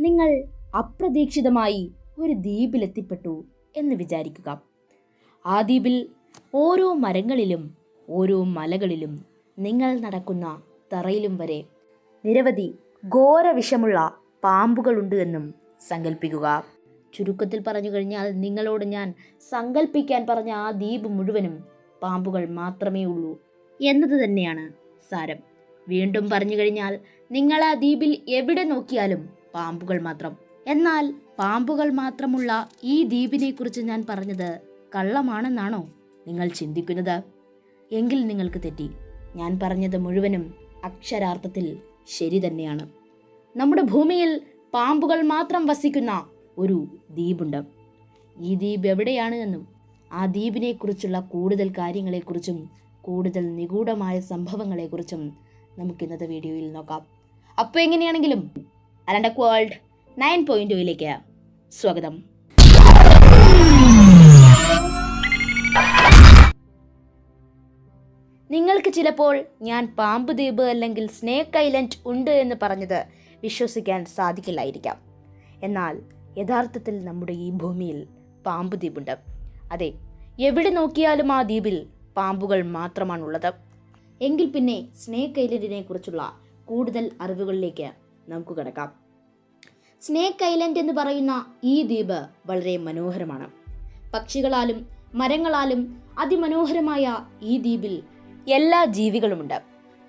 നിങ്ങൾ അപ്രതീക്ഷിതമായി ഒരു ദ്വീപിലെത്തിപ്പെട്ടു എന്ന് വിചാരിക്കുക. ആ ദ്വീപിൽ ഓരോ മരങ്ങളിലും ഓരോ മലകളിലും നിങ്ങൾ നടക്കുന്ന തറയിലും വരെ നിരവധി ഘോരവിഷമുള്ള പാമ്പുകളുണ്ട് എന്നും സങ്കല്പിക്കുക ചുരുക്കത്തിൽ പറഞ്ഞു കഴിഞ്ഞാൽ നിങ്ങളോട് ഞാൻ സങ്കല്പിക്കാൻ പറഞ്ഞ ആ ദ്വീപ് മുഴുവനും പാമ്പുകൾ മാത്രമേ ഉള്ളൂ എന്നത് തന്നെയാണ് സാരം. വീണ്ടും പറഞ്ഞു കഴിഞ്ഞാൽ നിങ്ങൾ ആ ദ്വീപിൽ എവിടെ നോക്കിയാലും പാമ്പുകൾ മാത്രം. എന്നാൽ പാമ്പുകൾ മാത്രമുള്ള ഈ ദ്വീപിനെ കുറിച്ച് ഞാൻ പറഞ്ഞത് കള്ളമാണെന്നാണോ നിങ്ങൾ ചിന്തിക്കുന്നത്? എങ്കിൽ നിങ്ങൾക്ക് തെറ്റി. ഞാൻ പറഞ്ഞത് മുഴുവനും അക്ഷരാർത്ഥത്തിൽ ശരി തന്നെയാണ്. നമ്മുടെ ഭൂമിയിൽ പാമ്പുകൾ മാത്രം വസിക്കുന്ന ഒരു ദ്വീപുണ്ട്. ഈ ദ്വീപ് എവിടെയാണ് എന്നും ആ ദ്വീപിനെക്കുറിച്ചുള്ള കൂടുതൽ കാര്യങ്ങളെക്കുറിച്ചും കൂടുതൽ നിഗൂഢമായ സംഭവങ്ങളെക്കുറിച്ചും നമുക്ക് ഇന്നത്തെ വീഡിയോയിൽ നോക്കാം. അപ്പോൾ എങ്ങനെയാണെങ്കിലും അലണ്ടക് വേൾഡ് നയൻ പോയിന്റ് ഒയിലേക്ക് സ്വാഗതം. നിങ്ങൾക്ക് ചിലപ്പോൾ ഞാൻ പാമ്പ് ദ്വീപ് അല്ലെങ്കിൽ സ്നേക്ക് ഐലൻഡ് ഉണ്ട് എന്ന് പറഞ്ഞത് വിശ്വസിക്കാൻ സാധിക്കില്ലായിരിക്കാം. എന്നാൽ യഥാർത്ഥത്തിൽ നമ്മുടെ ഈ ഭൂമിയിൽ പാമ്പ് ദ്വീപുണ്ട്. അതെ എവിടെ നോക്കിയാലും ആ ദ്വീപിൽ പാമ്പുകൾ മാത്രമാണുള്ളത്. എങ്കിൽ പിന്നെ സ്നേക്ക് ഐലൻഡിനെ കുറിച്ചുള്ള കൂടുതൽ അറിവുകളിലേക്ക് നമുക്ക് കിടക്കാം. സ്നേക്ക് ഐലൻഡ് എന്ന് പറയുന്ന ഈ ദ്വീപ് വളരെ മനോഹരമാണ്. പക്ഷികളാലും മരങ്ങളാലും അതിമനോഹരമായ ഈ ദ്വീപിൽ എല്ലാ ജീവികളുമുണ്ട്.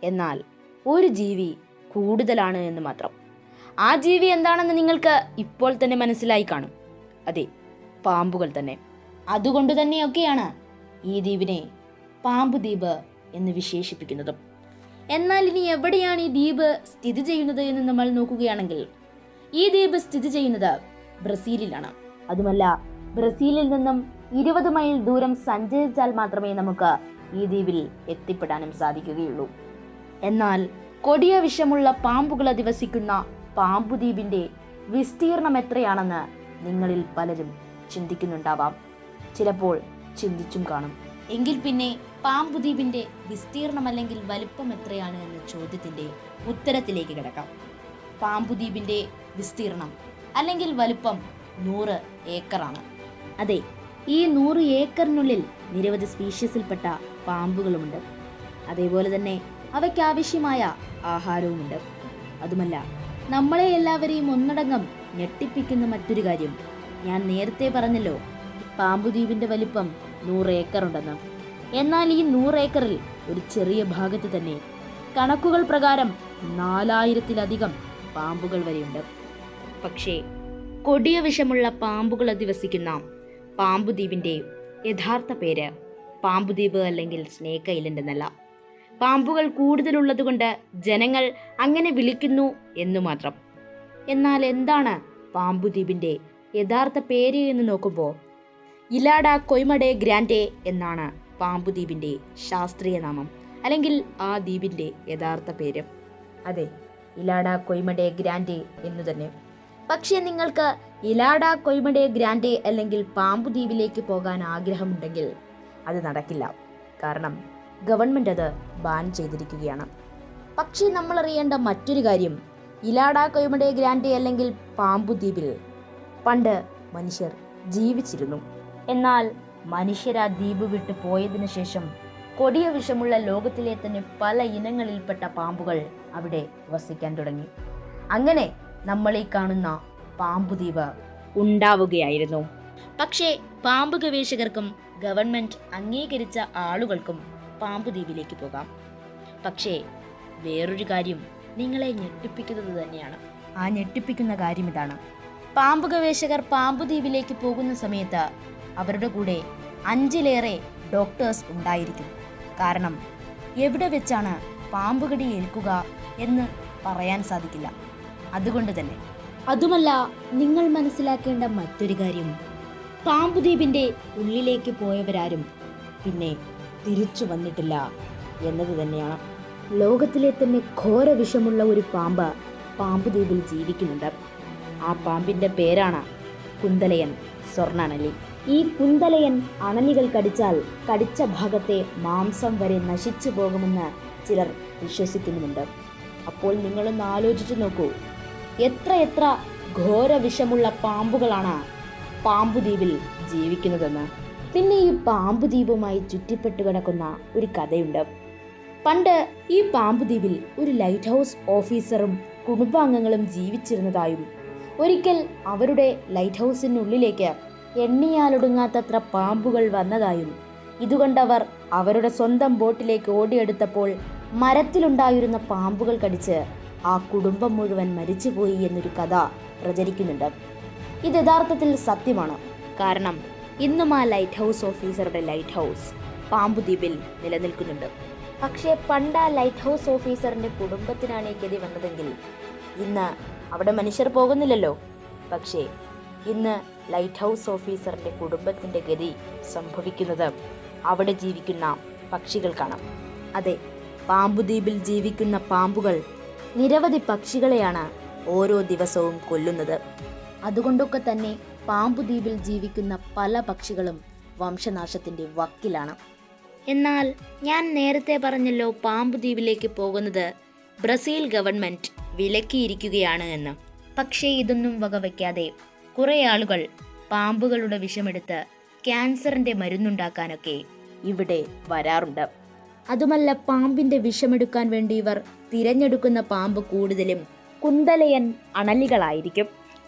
എന്നാൽ ഒരു ജീവി കൂടുതലാണ് എന്ന് മാത്രം. ആ ജീവി എന്താണെന്ന് നിങ്ങൾക്ക് ഇപ്പോൾ തന്നെ മനസ്സിലായി കാണും. അതെ പാമ്പുകൾ തന്നെ. അതുകൊണ്ട് തന്നെയൊക്കെയാണ് ഈ ദ്വീപിനെ പാമ്പ് ദ്വീപ് എന്ന് വിശേഷിപ്പിക്കുന്നതും. എന്നാൽ ഇനി എവിടെയാണ് ഈ ദ്വീപ് സ്ഥിതി ചെയ്യുന്നത് എന്ന് നമ്മൾ നോക്കുകയാണെങ്കിൽ ഈ ദ്വീപ് സ്ഥിതി ചെയ്യുന്നത് ബ്രസീലിലാണ്. അതുമല്ല ബ്രസീലിൽ നിന്നും ഇരുപത് മൈൽ ദൂരം സഞ്ചരിച്ചാൽ മാത്രമേ നമുക്ക് ഈ ദ്വീപിൽ എത്തിപ്പെടാനും സാധിക്കുകയുള്ളൂ. എന്നാൽ കൊടിയ വിഷമുള്ള പാമ്പുകൾ അധിവസിക്കുന്ന പാമ്പുദ്വീപിന്റെ വിസ്തീർണം എത്രയാണെന്ന് നിങ്ങളിൽ പലരും ചിന്തിക്കുന്നുണ്ടാവാം. ചിലപ്പോൾ ചിന്തിച്ചും കാണും. എങ്കിൽ പിന്നെ പാമ്പുദ്വീപിന്റെ വിസ്തീർണം അല്ലെങ്കിൽ വലിപ്പം എത്രയാണ് എന്ന ചോദ്യത്തിന്റെ ഉത്തരത്തിലേക്ക് കിടക്കാം. പാമ്പുദ്വീപിന്റെ വിസ്തീർണം അല്ലെങ്കിൽ വലിപ്പം നൂറ് ഏക്കറാണ്. അതെ ഈ നൂറ് ഏക്കറിനുള്ളിൽ നിരവധി സ്പീഷ്യസിൽപ്പെട്ട പാമ്പുകളുമുണ്ട്. അതേപോലെ തന്നെ അവയ്ക്ക് ആവശ്യമായ ആഹാരവുമുണ്ട്. അതുമല്ല നമ്മളെ എല്ലാവരെയും ഒന്നടങ്കം ഞെട്ടിപ്പിക്കുന്ന മറ്റൊരു കാര്യം. ഞാൻ നേരത്തെ പറഞ്ഞല്ലോ പാമ്പുദ്വീപിന്റെ വലിപ്പം നൂറ് ഏക്കറുണ്ടെന്ന്. എന്നാൽ ഈ നൂറ് ഏക്കറിൽ ഒരു ചെറിയ ഭാഗത്ത് തന്നെ കണക്കുകൾ പ്രകാരം നാലായിരത്തിലധികം പാമ്പുകൾ വരെയുണ്ട്. പക്ഷേ കൊടിയ വിഷമുള്ള പാമ്പുകൾ അധിവസിക്കുന്ന പാമ്പുദ്വീപിന്റെ യഥാർത്ഥ പേര് പാമ്പുദ്വീപ് അല്ലെങ്കിൽ സ്നേക് ഐലൻഡ് എന്നല്ല. പാമ്പുകൾ കൂടുതലുള്ളതുകൊണ്ട് ജനങ്ങൾ അങ്ങനെ വിളിക്കുന്നു എന്നു മാത്രം. എന്നാൽ എന്താണ് പാമ്പുദ്വീപിന്റെ യഥാർത്ഥ പേര് എന്ന് നോക്കുമ്പോൾ ഇലാഡ കൊയ്മഡെ ഗ്രാൻഡെ എന്നാണ് പാമ്പുദ്വീപിന്റെ ശാസ്ത്രീയ നാമം അല്ലെങ്കിൽ ആ ദ്വീപിന്റെ യഥാർത്ഥ പേര്. അതെ ഇലാഡ കൊയ്മഡെ ഗ്രാൻഡെ എന്നു തന്നെ. പക്ഷേ നിങ്ങൾക്ക് ഇലാഡ കൊയ്മഡെ ഗ്രാൻഡെ അല്ലെങ്കിൽ പാമ്പുദ്വീപിലേക്ക് പോകാൻ ആഗ്രഹമുണ്ടെങ്കിൽ അത് നടക്കില്ല. കാരണം ഗവൺമെന്റ് അത് ബാൻ ചെയ്തിരിക്കുകയാണ്. പക്ഷേ നമ്മൾ അറിയേണ്ട മറ്റൊരു കാര്യം ഇലാഡ കൊയ്മഡെ ഗ്രാൻഡെ അല്ലെങ്കിൽ പാമ്പുദ്വീപിൽ പണ്ട് മനുഷ്യർ ജീവിച്ചിരുന്നു. എന്നാൽ മനുഷ്യർ ആ ദ്വീപ് വിട്ട് പോയതിനു ശേഷം കൊടിയ വിഷമുള്ള ലോകത്തിലെ തന്നെ പല ഇനങ്ങളിൽപ്പെട്ട പാമ്പുകൾ അവിടെ വസിക്കാൻ തുടങ്ങി. അങ്ങനെ നമ്മൾ ഈ കാണുന്ന പാമ്പുദ്വീപ് ഉണ്ടാവുകയായിരുന്നു. പക്ഷേ പാമ്പ് ഗവേഷകർക്കും ഗവൺമെന്റ് അംഗീകരിച്ച ആളുകൾക്കും പാമ്പുദ്വീപിലേക്ക് പോകാം. പക്ഷേ വേറൊരു കാര്യം നിങ്ങളെ ഞെട്ടിപ്പിക്കുന്നത് തന്നെയാണ്. ആ ഞെട്ടിപ്പിക്കുന്ന കാര്യം ഇതാണ്. പാമ്പ് ഗവേഷകർ പാമ്പുദ്വീപിലേക്ക് പോകുന്ന സമയത്ത് അവരുടെ കൂടെ അഞ്ചിലേറെ ഡോക്ടേഴ്സ് ഉണ്ടായിരിക്കും. കാരണം എവിടെ വെച്ചാണ് പാമ്പുകടി ഏൽക്കുക എന്ന് പറയാൻ സാധിക്കില്ല. അതുകൊണ്ട് തന്നെ അതുമല്ല നിങ്ങൾ മനസ്സിലാക്കേണ്ട മറ്റൊരു കാര്യം. പാമ്പുദ്വീപിന്റെ ഉള്ളിലേക്ക് പോയവരാരും പിന്നെ തിരിച്ചു വന്നിട്ടില്ല എന്നത് തന്നെയാണ്. ലോകത്തിലെ തന്നെ ഘോര വിഷമുള്ള ഒരു പാമ്പ് പാമ്പുദ്വീപിൽ ജീവിക്കുന്നുണ്ട്. ആ പാമ്പിന്റെ പേരാണ് കുന്തലയൻ സ്വർണനലി ഈ കുന്തലയൻ അണലികൾ കടിച്ചാൽ കടിച്ച ഭാഗത്തെ മാംസം വരെ നശിച്ചു പോകുമെന്ന് ചിലർ വിശ്വസിക്കുന്നുണ്ട് അപ്പോൾ നിങ്ങളൊന്ന് ആലോചിച്ചു നോക്കൂ. എത്ര എത്ര ഘോര വിഷമുള്ള പാമ്പുകളാണ് പാമ്പുദ്വീപിൽ ജീവിക്കുന്നതെന്ന്. പിന്നെ ഈ പാമ്പുദ്വീപുമായി ചുറ്റിപ്പെട്ടു കിടക്കുന്ന ഒരു കഥയുണ്ട്. പണ്ട് ഈ പാമ്പുദ്വീപിൽ ഒരു ലൈറ്റ് ഹൗസ് ഓഫീസറും കുടുംബാംഗങ്ങളും ജീവിച്ചിരുന്നതായും ഒരിക്കൽ അവരുടെ ലൈറ്റ് ഹൗസിനുള്ളിലേക്ക് എണ്ണിയാലൊടുങ്ങാത്തത്ര പാമ്പുകൾ വന്നതായും ഇതുകൊണ്ടവർ അവരുടെ സ്വന്തം ബോട്ടിലേക്ക് ഓടിയെടുത്തപ്പോൾ മരത്തിലുണ്ടായിരുന്ന പാമ്പുകൾ കടിച്ച് ആ കുടുംബം മുഴുവൻ മരിച്ചുപോയി എന്നൊരു കഥ പ്രചരിക്കുന്നുണ്ട്. ഇത് യഥാർത്ഥത്തിൽ സത്യമാണ്. കാരണം ഇന്നും ആ ലൈറ്റ് ഹൗസ് ഓഫീസറുടെ ലൈറ്റ് ഹൗസ് പാമ്പുദ്വീപിൽ നിലനിൽക്കുന്നുണ്ട്. പക്ഷേ പണ്ട് ആ ലൈറ്റ് ഹൗസ് ഓഫീസറിന്റെ കുടുംബത്തിനാണ് ഈ ഗതി വന്നതെങ്കിൽ ഇന്ന് അവിടെ മനുഷ്യർ പോകുന്നില്ലല്ലോ. പക്ഷേ ഇന്ന് ലൈറ്റ് ഹൗസ് ഓഫീസറിന്റെ കുടുംബത്തിന്റെ ഗതി സംഭവിക്കുന്നത് അവിടെ ജീവിക്കുന്ന പക്ഷികൾക്കാണ് അതെ പാമ്പുദ്വീപിൽ ജീവിക്കുന്ന പാമ്പുകൾ നിരവധി പക്ഷികളെയാണ് ഓരോ ദിവസവും കൊല്ലുന്നത്. അതുകൊണ്ടൊക്കെ തന്നെ പാമ്പുദ്വീപിൽ ജീവിക്കുന്ന പല പക്ഷികളും വംശനാശത്തിന്റെ വക്കിലാണ്. എന്നാൽ ഞാൻ നേരത്തെ പറഞ്ഞല്ലോ പാമ്പുദ്വീപിലേക്ക് പോകുന്നത് ബ്രസീൽ ഗവൺമെന്റ് വിലക്കിയിരിക്കുകയാണ് എന്ന്. പക്ഷേ ഇതൊന്നും വകവയ്ക്കാതെ കുറേ ആളുകൾ പാമ്പുകളുടെ വിഷമെടുത്ത് ക്യാൻസറിന്റെ മരുന്നുണ്ടാക്കാനൊക്കെ ഇവിടെ വരാറുണ്ട്. അതുമല്ല പാമ്പിന്റെ വിഷമെടുക്കാൻ വേണ്ടി ഇവർ തിരഞ്ഞെടുക്കുന്ന പാമ്പ് കൂടുതലും കുന്തലയൻ അണലികളായിരിക്കും.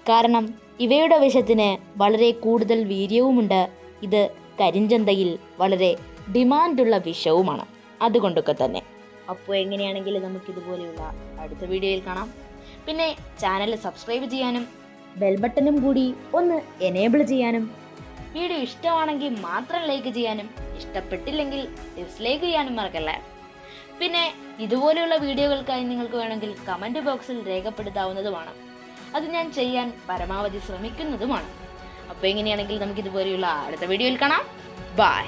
കാരണം ഇവയുടെ വിഷത്തിന് വളരെ കൂടുതൽ വീര്യവുമുണ്ട്. ഇത് കരിഞ്ചന്തയിൽ വളരെ ഡിമാൻഡുള്ള വിഷവുമാണ്. അതുകൊണ്ടൊക്കെ തന്നെ. അപ്പോൾ എങ്ങനെയാണെങ്കിലും നമുക്ക് ഇതുപോലെയുള്ള അടുത്ത വീഡിയോയിൽ കാണാം. പിന്നെ ചാനൽ സബ്സ്ക്രൈബ് ചെയ്യാനും ബെൽ ബട്ടണും കൂടി ഒന്ന് എനേബിൾ ചെയ്യാനും വീഡിയോ ഇഷ്ടമാണെങ്കിൽ മാത്രം ലൈക്ക് ചെയ്യാനും ഇഷ്ടപ്പെട്ടില്ലെങ്കിൽ ഡിസ്ലൈക്ക് ചെയ്യാനും മറക്കല്ലേ? പിന്നെ ഇതുപോലെയുള്ള വീഡിയോകൾക്കായി നിങ്ങൾക്ക് വേണമെങ്കിൽ കമന്റ് ബോക്സിൽ രേഖപ്പെടുത്താവുന്നതുമാണ്. അത് ഞാൻ ചെയ്യാൻ പരമാവധി ശ്രമിക്കുന്നതുമാണ്. അപ്പോൾ എങ്ങനെയാണെങ്കിൽ നമുക്ക് ഇതുപോലെയുള്ള അടുത്ത വീഡിയോയിൽ കാണാം. ബൈ